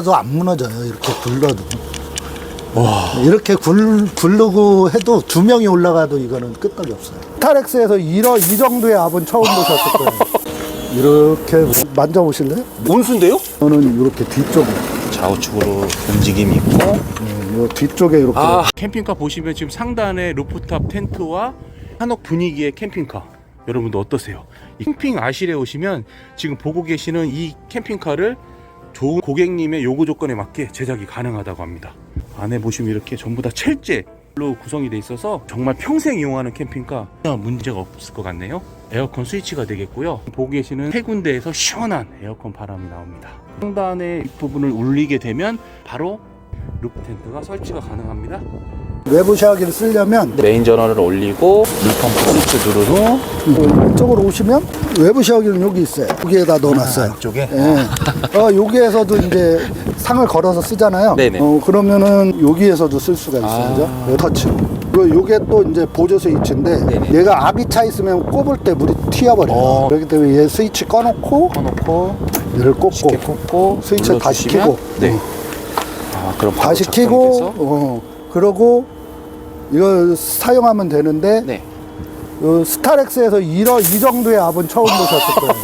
도안 무너져요. 이렇게 굴러도. 이렇게 굴, 굴르고 해도 두 명이 올라가도 이거는 끄떡이 없어요. 타렉스에서 이러, 이 정도의 압은 처음 보셨을 거예요. 이렇게 만져보실래요? 온수인데요? 저는 이렇게 뒤쪽에, 좌우측으로 움직임이 있고 음, 요 뒤쪽에 이렇게. 아 캠핑카 보시면 지금 상단에 루프탑 텐트와 한옥 분위기의 캠핑카 여러분도 어떠세요? 이 캠핑 아실에 오시면 지금 보고 계시는 이 캠핑카를 좋은 고객님의 요구 조건에 맞게 제작이 가능하다고 합니다. 안에 보시면 이렇게 전부 다 철제로 구성이 돼 있어서 정말 평생 이용하는 캠핑카 전혀 문제가 없을 것 같네요. 에어컨 스위치가 되겠고요. 보고 계시는 세 군데에서 시원한 에어컨 바람이 나옵니다. 상단의 부분을 울리게 되면 바로 루프 텐트가 설치가 가능합니다. 외부 샤워기를 쓰려면 메인 전원을 올리고 물펌프 스위치 누른 후 어, 이쪽으로 오시면 외부 샤워기는 여기 있어요. 여기에다 넣어놨어요. 안쪽에 예. 어, 여기에서도 이제 상을 걸어서 쓰잖아요. 네네. 어, 그러면은 여기에서도 쓸 수가 있어요. 아. 그죠? 터치. 그리고 요게 또 이제 보조 스위치인데 네네. 얘가 압이 차 있으면 꼽을 때 물이 튀어버려요. 어. 그렇기 때문에 얘 스위치 꺼놓고 꺼놓고 얘를 꽂고 쉽게 꽂고 스위치 다시 눌러주시면 켜고 네. 어. 아 그럼 바로 다시 작동이 켜고 돼서? 어, 그러고 이거 사용하면 되는데 네. 요 스타렉스에서 이러, 이 정도의 압은 처음 보셨을 거예요.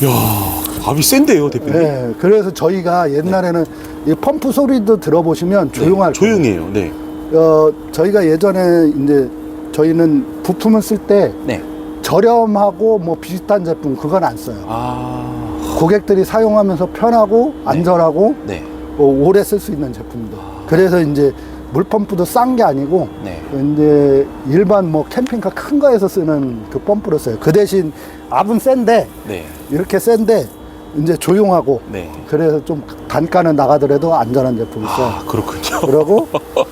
야 압이 센데요 대표님. 네, 그래서 저희가 옛날에는 이 펌프 소리도 들어보시면 조용할 거예요. 조용해요. 네. 어, 저희가 예전에 이제 저희는 부품을 쓸 때 네. 저렴하고 뭐 비슷한 제품 그건 안 써요. 아 고객들이 사용하면서 편하고 안전하고 네. 어, 오래 쓸 수 있는 제품들. 그래서 이제 물펌프도 싼 게 아니고 네. 이제 일반 뭐 캠핑카 큰 거에서 쓰는 그 펌프를 써요. 그 대신 압은 센데 네. 이렇게 센데 이제 조용하고 네. 그래서 좀 단가는 나가더라도 안전한 제품을 써요. 아 그렇군요. 그러고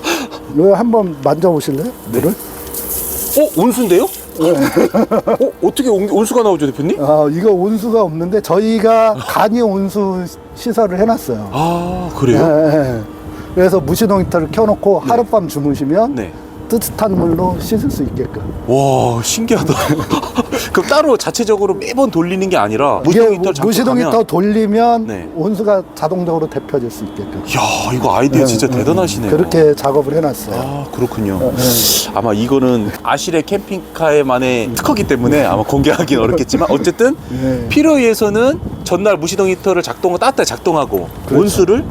이거 한번 만져보실래요? 물을? 어 온수인데요? 어 어떻게 온, 온수가 나오죠 대표님? 아, 이거 온수가 없는데 저희가 간이 온수 시설을 해놨어요. 아 예, 그래요? 예. 그래서 무시동 히터를 켜놓고 하룻밤 주무시면 네. 뜨뜻한 물로 씻을 수 있게끔. 와 신기하다. 그럼 따로 자체적으로 매번 돌리는 게 아니라 무시동 히터 잠깐 무시동 히터 돌리면 네. 온수가 자동적으로 데펴질 수 있게끔. 야 이거 아이디어 진짜 예, 예. 대단하시네요. 그렇게 작업을 해놨어요. 아 그렇군요. 네. 아마 이거는 아실의 캠핑카에만의 특허기 때문에 아마 공개하기는 어렵겠지만 어쨌든 네. 필요에 의해서는 전날 무시동 히터를 작동 따뜻하게 작동하고 온수를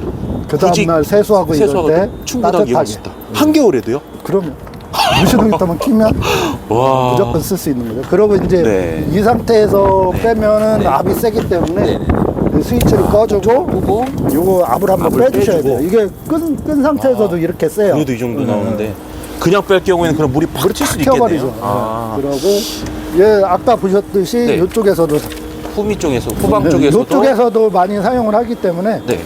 그 굳이 다음날 세수하고 세수하고 이럴 때 충분하게 이용할 수 있다. 한겨울에도요? 그러면 무시동 히터만 키면 와 무조건 쓸 수 있는 거죠. 그리고 이제 네. 이 상태에서 빼면은 압이 세기 때문에 그 스위치를 꺼주고 끄고 요거 압을 한번 압을 빼주셔야 빼주고. 돼요. 이게 끈, 끈 상태에서도 이렇게 세요. 그래도 이 정도 네. 나오는데 그냥 뺄 경우에는 그럼 물이 팍칠 수도 튀어버리죠. 있겠네요. 아, 네. 그러고 예 아까 보셨듯이 네. 이쪽에서도 후미 쪽에서 후방 쪽에서도 이쪽에서도 많이 사용을 하기 때문에 네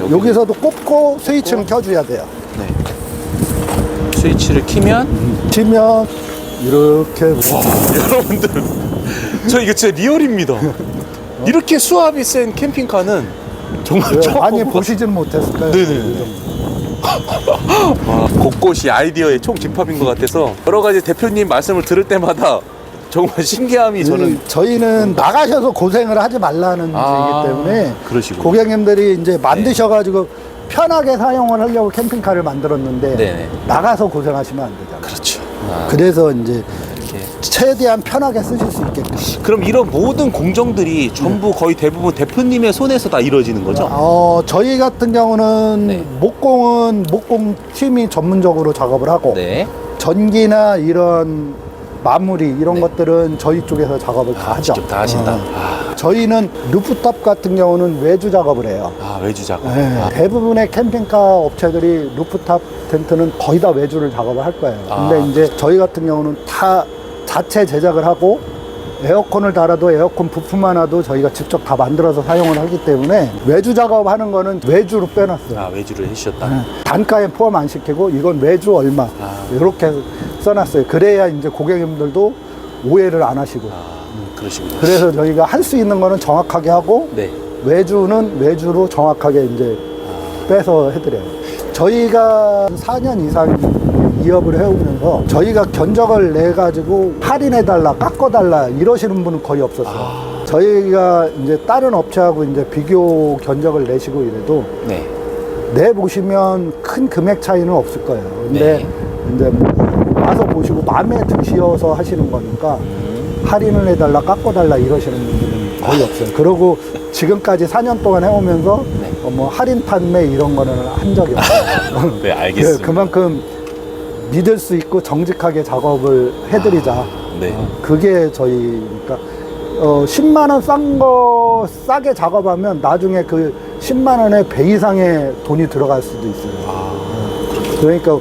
여기, 여기서도 꼽고 스위치는 켜줘야 돼요. 네 스위치를 키면 치면 이렇게 여러분들 저 이거 진짜 리얼입니다. 이렇게 수압이 센 캠핑카는 정말 예, 처음 많이 보시진 못했을까요? 네네네. 와, 곳곳이 아이디어의 총집합인 것 같아서 여러 가지 대표님 말씀을 들을 때마다 정말 신기함이 저는 음, 저희는 나가셔서 고생을 하지 말라는 아, 얘기이기 때문에 그러시군요. 고객님들이 이제 만드셔가지고 편하게 사용을 하려고 캠핑카를 만들었는데 네네. 나가서 고생하시면 안 되잖아요. 그렇죠. 아, 그래서 이제 이렇게. 최대한 편하게 쓰실 수 있게끔. 그럼 이런 모든 공정들이 전부 거의 대부분 대표님의 손에서 다 이루어지는 거죠? 어, 저희 같은 경우는 네. 목공은 목공 팀이 전문적으로 작업을 하고 네. 전기나 이런 마무리 이런 네. 것들은 저희 쪽에서 작업을 다 하죠. 직접 다 하신다. 어. 아, 저희는 루프탑 같은 경우는 외주 작업을 해요. 아, 외주 작업. 네, 아, 대부분의 캠핑카 업체들이 루프탑 텐트는 거의 다 외주를 작업을 할 거예요. 아. 근데 이제 저희 같은 경우는 다 자체 제작을 하고 에어컨을 달아도 에어컨 부품 하나도 저희가 직접 다 만들어서 사용을 하기 때문에 외주 작업하는 거는 외주로 빼놨어요. 아, 외주를 해주셨다. 네. 단가에 포함 안 시키고 이건 외주 얼마 아. 이렇게 써놨어요. 그래야 이제 고객님들도 오해를 안 하시고. 아, 음, 그러시군요. 그래서 저희가 할 수 있는 거는 정확하게 하고 네. 외주는 외주로 정확하게 이제 빼서 해드려요. 저희가 4년 이상 이업을 해오면서 저희가 견적을 내 가지고 할인해 달라, 깎아 달라 이러시는 분은 거의 없었어요. 아, 저희가 이제 다른 업체하고 이제 비교 견적을 내시고 이래도 네. 내 보시면 큰 금액 차이는 없을 거예요. 근데 네. 이제 뭐 와서 보시고 마음에 드시어서 하시는 거니까 음. 할인을 해달라 깎아 달라 이러시는 분들은 거의 없어요. 그리고 지금까지 4년 동안 해오면서 네. 어, 뭐 할인 판매 이런 거는 한 적이 없어요. 네, 알겠습니다. 그, 만큼 믿을 수 있고 정직하게 작업을 해드리자. 네. 그게 저희니까 어, 10만 원 싼 거 싸게 작업하면 나중에 그 10만 원의 배 이상의 돈이 들어갈 수도 있어요. 아, 그러니까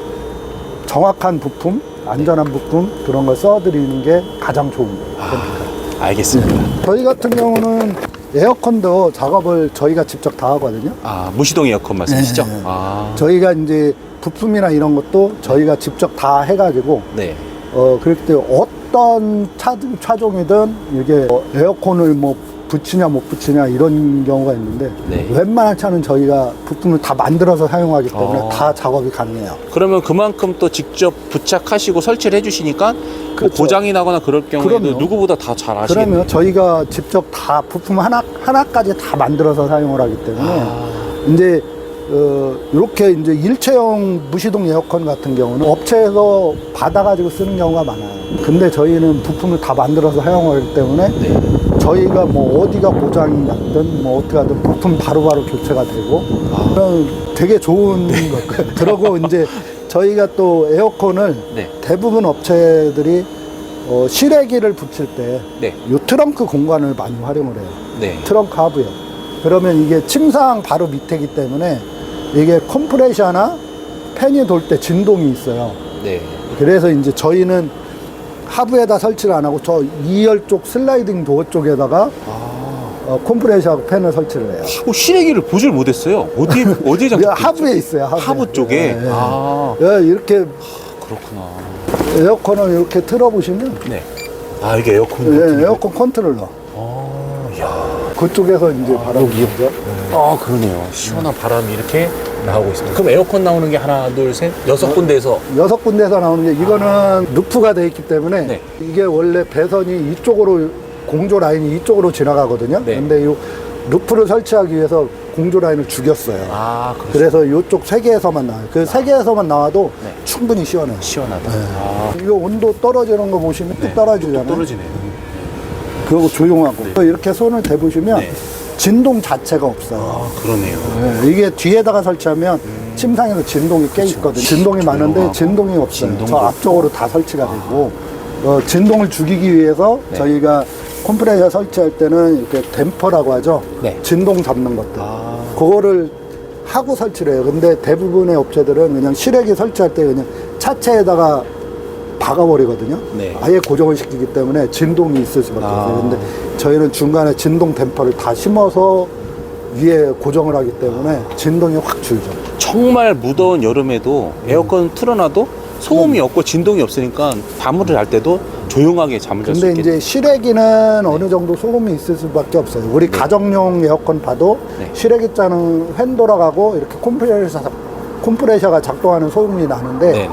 정확한 부품, 안전한 부품 그런 걸 써드리는 게 가장 좋은 거예요. 알겠습니다. 저희 같은 경우는 에어컨도 작업을 저희가 직접 다 하거든요. 아, 무시동 에어컨 말씀이시죠? 네, 네. 아, 저희가 이제 부품이나 이런 것도 저희가 직접 다 해가지고 네. 어 그렇기 때문에 어떤 차, 차종이든 이게 어, 에어컨을 뭐 붙이냐 못 붙이냐 이런 경우가 있는데 네. 웬만한 차는 저희가 부품을 다 만들어서 사용하기 때문에 어. 다 작업이 가능해요. 그러면 그만큼 또 직접 부착하시고 설치를 해주시니까 뭐 그렇죠. 고장이 나거나 그럴 경우에도 그럼요. 누구보다 다 잘 아시겠네요. 그러면 저희가 직접 다 부품 하나 하나까지 다 만들어서 사용을 하기 때문에 아, 이제 어, 이렇게 이제 일체형 무시동 에어컨 같은 경우는 업체에서 받아가지고 쓰는 경우가 많아요. 근데 저희는 부품을 다 만들어서 사용하기 때문에 네. 저희가 뭐 어디가 고장이 났든 뭐 어떻게 하든 부품 바로바로 교체가 되고 아. 그런 되게 좋은 것. 그러고 이제 저희가 또 에어컨을 네. 대부분 업체들이 어, 실외기를 붙일 때 네. 요 트렁크 공간을 많이 활용을 해요. 네. 트렁크 하부에. 그러면 이게 침상 바로 밑에기 때문에 이게 컴프레셔나 팬이 돌 때 진동이 있어요. 네. 그래서 이제 저희는 하부에다 설치를 안 하고 저 2열 쪽 슬라이딩 도어 쪽에다가 어, 컴프레셔하고 팬을 설치를 해요. 어, 실외기를 보질 못했어요. 어디 어디에 이게 장착? 하부에 있어요. 하부에. 하부 쪽에. 예, 예. 아, 예, 이렇게 그렇구나. 에어컨을 이렇게 틀어보시면 네. 아 이게 에어컨. 예, 에어컨 컨트롤러. 아, 야. 그쪽에서 이제 바람이 오죠. 아 그러네요. 시원한 바람이 이렇게 나오고 있습니다. 그럼 에어컨 나오는 게 하나, 둘, 셋, 여섯 군데에서 여섯 군데서 나오는 게 이거는 루프가 돼 있기 때문에 네. 이게 원래 배선이 이쪽으로 공조 라인이 이쪽으로 지나가거든요. 네. 근데 이 루프를 설치하기 위해서 공조 라인을 죽였어요. 아 그래서 그래서 이쪽 세 개에서만 나와요. 그 세 개에서만 나와도 네. 충분히 시원해요. 시원하다. 아, 이거 온도 떨어지는 거 보시면 뚝 떨어지잖아요. 떨어지네요. 그리고 조용하고 이렇게 손을 대보시면 네. 진동 자체가 없어요. 아 그러네요. 네, 이게 뒤에다가 설치하면 침상에서 진동이 꽤 있거든요. 진동이 많은데 조용하고 진동이 없어요. 진동도 저 앞쪽으로 다 설치가 되고 어, 진동을 죽이기 위해서 네. 저희가 컴프레셔 설치할 때는 이렇게 댐퍼라고 하죠. 네. 진동 잡는 것들. 아. 그거를 하고 설치를 해요. 근데 대부분의 업체들은 그냥 실외기 설치할 때 그냥 차체에다가 박아버리거든요. 네. 아예 고정을 시키기 때문에 진동이 있을 수밖에 아. 없어요. 근데 저희는 중간에 진동 댐퍼를 다 심어서 위에 고정을 하기 때문에 진동이 확 줄죠. 정말 무더운 여름에도 에어컨 틀어놔도 소음이 없고 진동이 없으니까 밤을 할 때도 조용하게 잠을 잘 수 근데 있게. 이제 실외기는 어느 정도 소음이 있을 수밖에 없어요. 우리 가정용 에어컨 봐도 네. 실외기 자는 횡 돌아가고 이렇게 컴프레셔, 컴프레셔가 작동하는 소음이 나는데 네 네.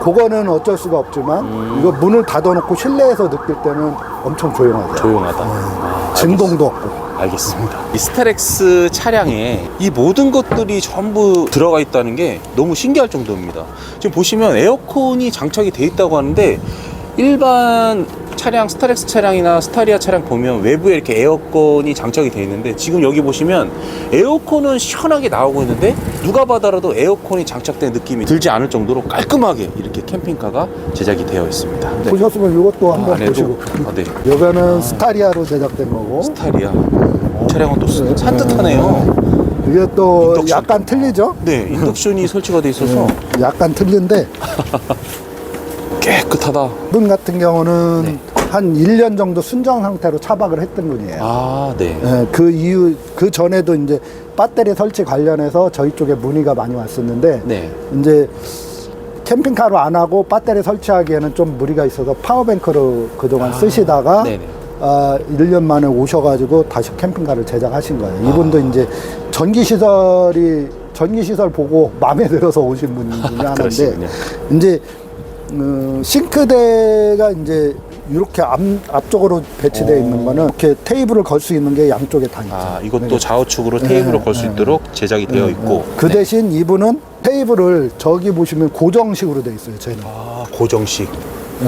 그거는 어쩔 수가 없지만 음. 이거 문을 닫아놓고 실내에서 느낄 때는 엄청 조용하죠. 조용하다. 아, 진동도 없고. 알겠습니다. 이 스타렉스 차량에 이 모든 것들이 전부 들어가 있다는 게 너무 신기할 정도입니다. 지금 보시면 에어컨이 장착이 돼 있다고 하는데 일반 차량 스타렉스 차량이나 스타리아 차량 보면 외부에 이렇게 에어컨이 장착이 돼 있는데 지금 여기 보시면 에어컨은 시원하게 나오고 있는데 누가 봐더라도 에어컨이 장착된 느낌이 들지 않을 정도로 깔끔하게 이렇게 캠핑카가 제작이 되어 있습니다. 네. 보셨으면 이것도 한번 안에도 보시고. 아, 네. 여기는 스타리아로 제작된 거고. 스타리아 차량은 또 산뜻하네요. 이게 또 인덕션. 약간 틀리죠? 네, 인덕션이 설치가 돼 있어서 약간 틀린데 깨끗하다. 분 같은 경우는 네. 한 1년 정도 순정 상태로 차박을 했던 분이에요. 아, 네. 예, 그 이후 그 전에도 이제 배터리 설치 관련해서 저희 쪽에 문의가 많이 왔었는데 네. 이제 캠핑카로 안 하고 배터리 설치하기에는 좀 무리가 있어서 파워뱅크로 그동안 쓰시다가 아, 네네. 아, 1년 만에 오셔가지고 다시 캠핑카를 제작하신 거예요. 아. 이분도 이제 전기 시설이 전기 시설 보고 마음에 들어서 오신 분이 하는데 그러시군요. 이제 어, 싱크대가 이제 이렇게 앞, 앞쪽으로 배치되어 있는 거는 이렇게 테이블을 걸 수 있는 게 양쪽에 다 있죠. 아, 이것도 네. 좌우측으로 테이블을 걸수 네. 있도록 제작이 되어 있고. 그 네. 대신 이분은 테이블을 저기 보시면 고정식으로 돼 있어요. 쟤는. 아, 고정식.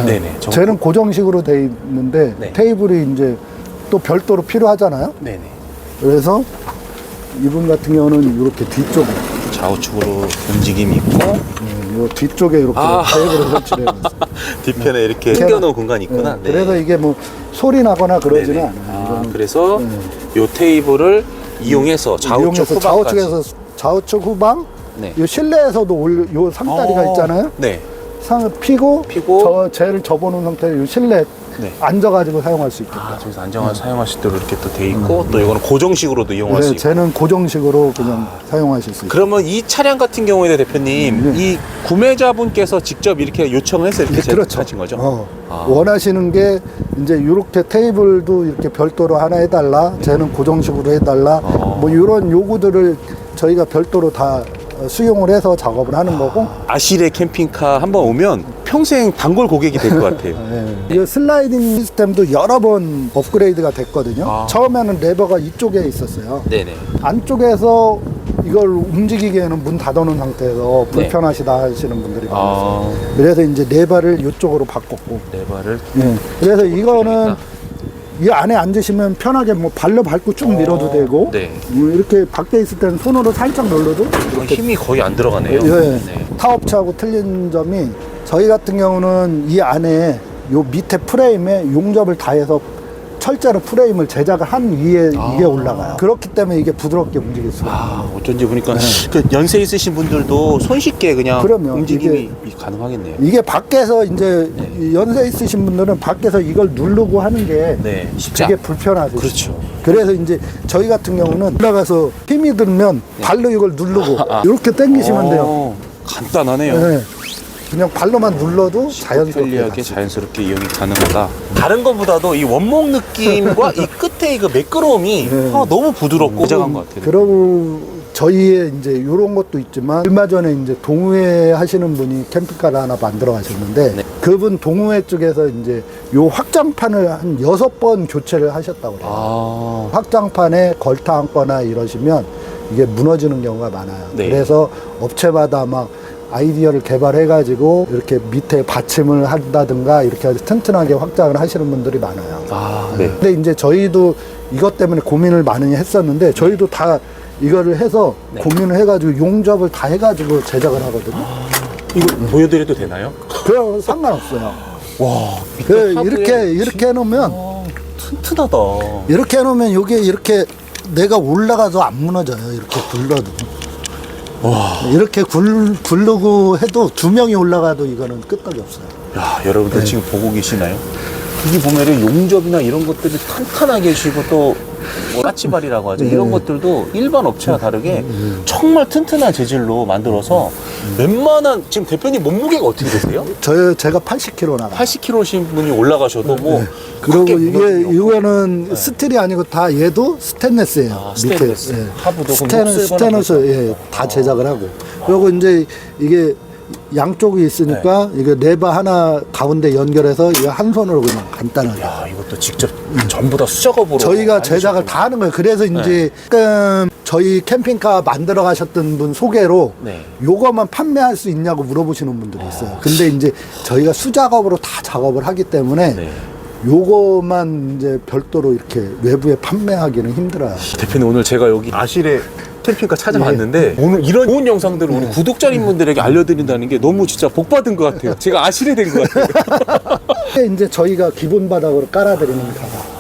네. 정- 쟤는 고정식으로 돼 있는데 네. 테이블이 이제 또 별도로 필요하잖아요. 네 네. 그래서 이분 같은 경우는 이렇게 뒤쪽에, 좌우측으로 움직임이 있고 네, 이 뒤쪽에 이렇게 아. 테이블을 설치해 있어요. 뒤편에 이렇게 네. 숨겨놓은 공간이 있구나. 네. 그래서 이게 뭐 소리 나거나 그러지는 네네. 않아요. 아, 이거는 그래서 네. 요 테이블을 이용해서 좌우측 이용해서 후방까지. 좌우측에서 좌우측 후방, 네. 이 실내에서도 올, 요 상다리가 어, 있잖아요. 네. 상을 피고, 피고. 저 쟤를 접어놓은 상태로 요 실내 네. 앉아가지고 사용할 수 있게끔. 아, 저기서 안정화를 사용할 수 있도록 이렇게 또 돼 있고 또 이거는 고정식으로도 이용할 수 네, 있고. 쟤는 고정식으로 그냥 사용하실 수 있어요. 그러면 이 차량 같은 경우에 대표님 네. 이 구매자분께서 직접 이렇게 요청을 해서 이렇게 그렇죠. 제작하신 거죠? 어. 아. 원하시는 게 이제 이렇게 테이블도 이렇게 별도로 하나 해달라. 쟤는 고정식으로 해달라. 어. 뭐 이런 요구들을 저희가 별도로 다 수용을 해서 작업을 하는 거고. 아실의 캠핑카 한번 오면 평생 단골 고객이 될 것 같아요. 예. 이 슬라이딩 시스템도 여러 번 업그레이드가 됐거든요. 아. 처음에는 레버가 이쪽에 있었어요. 네네. 안쪽에서 이걸 움직이기에는 문 닫아놓은 상태에서 네. 불편하시다 하시는 분들이. 아, 그래서 이제 레버를 이쪽으로 바꿨고. 레바를 예. 그래서 이거는 이 안에 앉으시면 편하게 뭐 발로 밟고 쭉 밀어도 되고 네. 뭐 이렇게 밖에 있을 때는 손으로 살짝 눌러도 이렇게 힘이 거의 안 들어가네요. 예. 네. 타업차하고 틀린 점이 저희 같은 경우는 이 안에 요 밑에 프레임에 용접을 다 해서 철제로 프레임을 제작을 한 위에 이게 올라가요. 그렇기 때문에 이게 부드럽게 움직일 수가 있어요. 아, 어쩐지 보니까 그 연세 있으신 분들도 손쉽게 그냥 네. 그럼요. 움직임이 가능하겠네요. 이게 밖에서 이제 네. 이 연세 있으신 분들은 밖에서 이걸 누르고 하는 게 네, 쉽지 되게 않- 불편하죠. 그렇죠. 그래서 이제 저희 같은 경우는 올라가서 힘이 들면 발로 이걸 누르고 이렇게 당기시면 돼요. 어, 간단하네요. 네. 그냥 발로만 눌러도 자연스럽게 편리하게. 자연스럽게 이용이 가능하다. 다른 것보다도 이 원목 느낌과 이 끝에 그 매끄러움이 네. 아, 너무 부드럽고 고장한 것 같아요. 그러고 저희의 이제 이런 것도 있지만 얼마 전에 이제 동우회 하시는 분이 캠핑카를 하나 만들어 가셨는데 네. 그분 동우회 쪽에서 이제 요 확장판을 한 여섯 번 교체를 하셨다고 그래요. 아, 확장판에 걸터 앉거나 이러시면 이게 무너지는 경우가 많아요. 네. 그래서 업체마다 막 아이디어를 개발해가지고 이렇게 밑에 받침을 한다든가 이렇게 아주 튼튼하게 확장을 하시는 분들이 많아요. 아, 네. 근데 이제 저희도 이것 때문에 고민을 많이 했었는데 저희도 다 이거를 해서 네. 고민을 해가지고 용접을 다 해가지고 제작을 하거든요. 이거 보여드려도 되나요? 그럼 상관없어요. 와, 그 이렇게 이렇게 해놓으면 아, 튼튼하다. 이렇게 해놓으면 이게 이렇게 내가 올라가도 안 무너져요. 이렇게 굴러도. 이렇게 굴, 굴르고 해도 두 명이 올라가도 이거는 끄떡이 없어요. 야, 여러분들 네. 지금 보고 계시나요? 여기 보면은 용접이나 이런 것들이 탄탄하게 해주시고 또 뭐, 까치발이라고 하죠. 네. 이런 것들도 일반 업체와 다르게 정말 튼튼한 재질로 만들어서 웬만한 지금 대표님 몸무게가 어떻게 되세요? 저 제가 80kg 나가요. 80kg신 분이 올라가셔도 뭐 네. 그리고 이게 무너지는 이거는 스틸이 아니고 다 얘도 스테인레스예요. 아, 스테인레스. 하부도 그럼 스테인, 녹슬거나 스테인레스 예, 다 제작을 하고. 그리고 이제 이게 양쪽이 있으니까 네. 이게 레버 하나 가운데 연결해서 이거 한 손으로 그냥 간단하게. 야, 이것 도 직접 전부 다 수작업으로 저희가. 제작을 다 하는 거예요. 그래서 네. 이제 지금 저희 캠핑카 만들어 가셨던 분 소개로 네. 요거만 판매할 수 있냐고 물어보시는 분들이 있어요. 근데 이제 저희가 수작업으로 다 작업을 하기 때문에 네. 요거만 이제 별도로 이렇게 외부에 판매하기는 힘들어요. 대표님 오늘 제가 여기 아실에 캠핑카 찾아왔는데 네. 오늘 이런 좋은 영상들을 우리 구독자님분들에게 알려드린다는 게 너무 진짜 복 받은 것 같아요. 제가 아실에 된것 같아요. 이제 저희가 기본 바닥으로 깔아드리는 가방.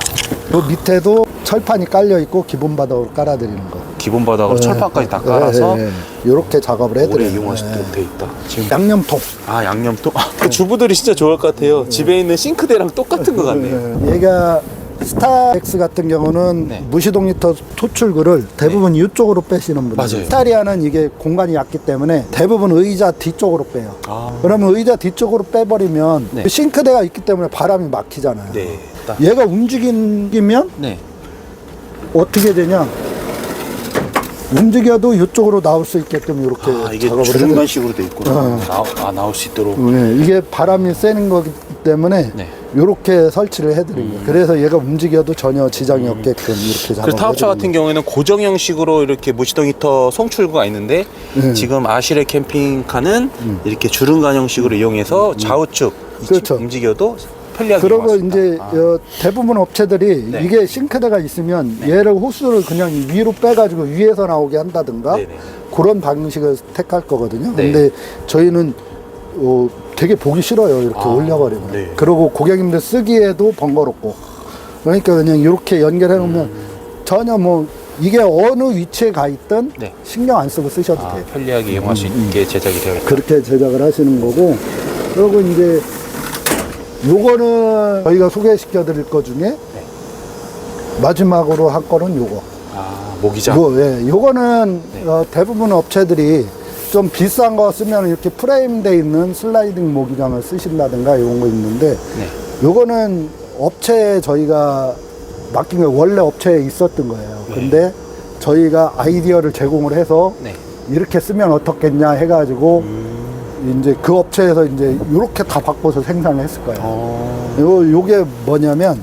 요 밑에도 철판이 깔려 있고 기본 바닥으로 깔아드리는 거. 기본 바닥으로 철판까지 다 깔아서 이렇게 작업을 오래 해드려요. 이용할 수 예. 있도록 돼 있다. 지금 양념통. 아 양념통. 아, 그 주부들이 진짜 좋아할 것 같아요. 집에 있는 싱크대랑 똑같은 것 같네요. 예, 얘가 스타엑스 같은 경우는 네. 무시동 히터 토출구를 대부분 이쪽으로 빼시는 분들. 맞아요. 스타리아는 이게 공간이 얕기 때문에 대부분 의자 뒤쪽으로 빼요. 아. 그러면 의자 뒤쪽으로 빼버리면 네. 그 싱크대가 있기 때문에 바람이 막히잖아요. 네. 딱. 얘가 움직이면 네. 어떻게 되냐? 움직여도 이쪽으로 나올 수 있게끔 이렇게 아, 이게 작업을 해드려요. 주름관식으로 돼 있구나. 어. 나, 아, 나올 수 있도록. 네, 이게 바람이 세는 거기 때문에 네. 이렇게 설치를 해드린 거예요. 그래서 얘가 움직여도 전혀 지장이 없게끔 이렇게 그 작업을 타업차 같은 경우에는 고정 형식으로 이렇게 무시동 히터 송출구가 있는데 네. 지금 아시레 캠핑카는 이렇게 주름관 형식으로 이용해서 좌우측 그렇죠. 움직여도 편리하게 그리고 이용할 수 이제 있다. 아. 어, 대부분 업체들이 네. 이게 싱크대가 있으면 얘를 호스를 그냥 위로 빼가지고 위에서 나오게 한다든가 네네. 그런 방식을 택할 거거든요. 네. 근데 저희는 어, 되게 보기 싫어요. 이렇게 아, 올려버리면. 네. 그리고 고객님들 쓰기에도 번거롭고. 그러니까 그냥 이렇게 연결해 놓으면 전혀 뭐 이게 어느 위치에 가 있든 음. 네. 신경 안 쓰고 쓰셔도 아, 돼요. 편리하게 이용할 수 있게 제작이 되어 있다. 그렇게 제작을 하시는 거고 그리고 이제 요거는 저희가 소개시켜 드릴 거 중에 네. 마지막으로 할 거는 요거 아, 모기장. 요거 예, 요거는 네. 어, 대부분 업체들이 좀 비싼 거 쓰면 이렇게 프레임 돼 있는 슬라이딩 모기장을 쓰신다든가 이런 거 있는데 네. 요거는 업체에 저희가 맡긴 게 원래 업체에 있었던 거예요 네. 근데 저희가 아이디어를 제공을 해서 네. 이렇게 쓰면 어떻겠냐 해가지고 음. 이제 그 업체에서 이제 이렇게 다 바꿔서 생산을 했을 거예요. 어. 요 요게 뭐냐면